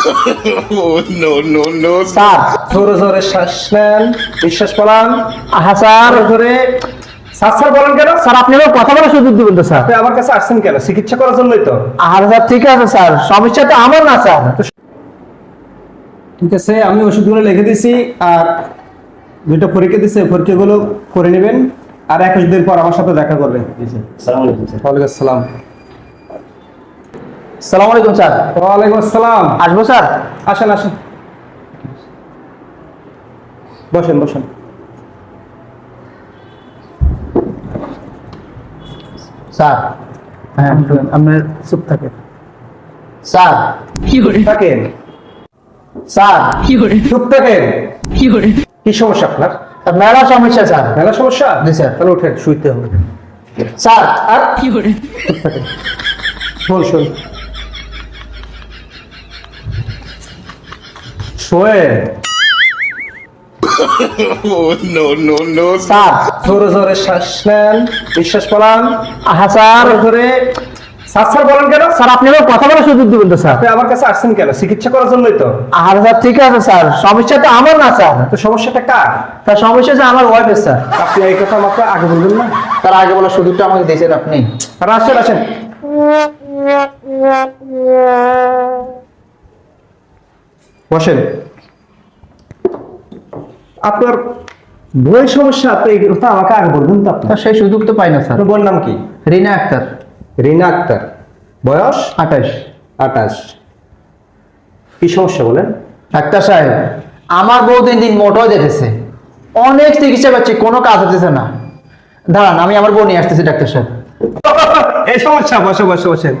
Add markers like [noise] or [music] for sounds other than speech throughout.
[laughs] no no no sir জোরে জোরে শ্বাস নেন। বিশ্বাস পড়ান স্যার জোরে। জোরে স্যার স্যার বলেন কেন? স্যার আপনি আমার কথা বলার সুযোগ দিবেন তো স্যার। আমার কাছে আসছেন কেন? চিকিৎসা করার জন্যই তো। আর স্যার ঠিক আছে স্যার। সমস্যা তো আমার না স্যার। ঠিক আছে আমি ওষুধগুলো লিখে দিছি আর দুইটা পরীক্ষা দিছে। পরীক্ষাগুলো করে নেবেন। আর একুশ দিন পর আমার সাথে দেখা করবেন। ওয়ালাইকুম আসসালাম। সালাম আলাইকুম স্যার। ওয়ালাইকুম আসসালাম। আসব স্যার? আসেন আসেন। বসেন বসেন। স্যার। হ্যাঁ আপনার চুপ থাকে স্যার। থাকেন। স্যার। চুপ থাকেন। কি সমস্যা আপনার? মেলা সমস্যা স্যার। মেলা সমস্যা? জি, স্যার। তাহলে উঠেন শুইতে হবে। স্যার আর কি শোন শোন। শোয়ে? [laughs] Oh no no no. Sir জোরে জোরে শ্বাস নেন। বিশ্বাস স্যার। জোরে জোরে। স্যার স্যার বলেন কেন? স্যার আপনি আমার কথা বলার সুযোগ দিবেন তো স্যার। আপনি আমার কাছে আসছেন কেন? চিকিৎসা করার জন্যই তো। আর স্যার ঠিক আছে স্যার। সমস্যা তো আমার না স্যার। তো সমস্যাটা কার? তার সমস্যা হচ্ছে আমার ওয়াইফের স্যার। আপনি এই কথা আমাকে আগে বলবেন না। তার আগে বলার সুযোগটা আমাকে দিয়েছেন আপনি। আর আসেন আসেন। বসেন। আপনার বই সমস্যা তো এই কথা আমাকে আগে বলবেন তো আপনার সেই সুযোগ তো পাই না স্যার। আপনার নাম কি? রিনা আক্তার। রিনা আক্তার। বয়স? আঠাশ। আঠাশ। কি সমস্যা বলেন? ডাক্তার সাহেব আমার বউ দিন দিন মোটাও দেখেছে। অনেক চিকিৎসা পাচ্ছি কোনো কাজ হতেছে না। দাঁড়ান আমি আমার বউ নিয়ে আসতেছি ডাক্তার সাহেব। এই সমস্যা বসে বসে বসেন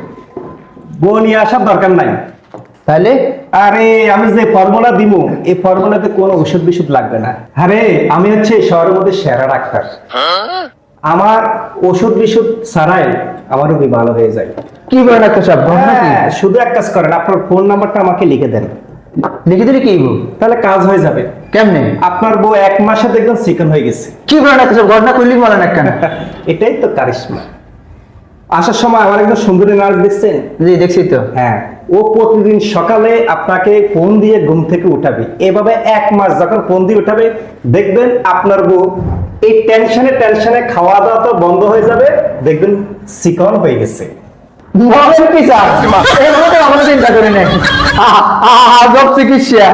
বউ নিয়ে আসার দরকার নাই। তাহলে? আরে আমি যে ফর্মুলা দিব এই ফর্মুলাতে কোনো ওষুধ বিষুধ লাগবে না। আরে আমি হচ্ছে শহরের মধ্যে সেরা ডাক্তার। আমার ওষুধ বিষুধ ছাড়াই আমার রোগী ভালো হয়ে যায়। কি বলেন ডাক্তার সাহেব হ্যাঁ, শুধু এক কাজ করেন আপনার ফোন নাম্বারটা আমাকে লিখে দেন। লিখে দিলে কি? তাহলে কাজ হয়ে যাবে। কেমনে? আপনার বউ এক মাসে দেখবেন চিকেন হয়ে গেছে। কি বলেন ডাক্তার সাহেব ঘটনা করলি বলেন এক কেন [laughs] এটাই তো কারিশমা। আসার সময় আমার একজন সুন্দরী নার্স দেখছেন? জি দেখছি তো। হ্যাঁ ও প্রতিদিন সকালে আপনাকে ফোন দিয়ে ঘুম থেকে উঠাবে। এভাবে এক মাস যখন ফোন দিয়ে উঠাবে দেখবেন আপনার বউ এই টেনশনে টেনশনে খাওয়া দাওয়া তো বন্ধ হয়ে যাবে দেখবেন চিকন হয়ে গেছে। চিকিৎসা।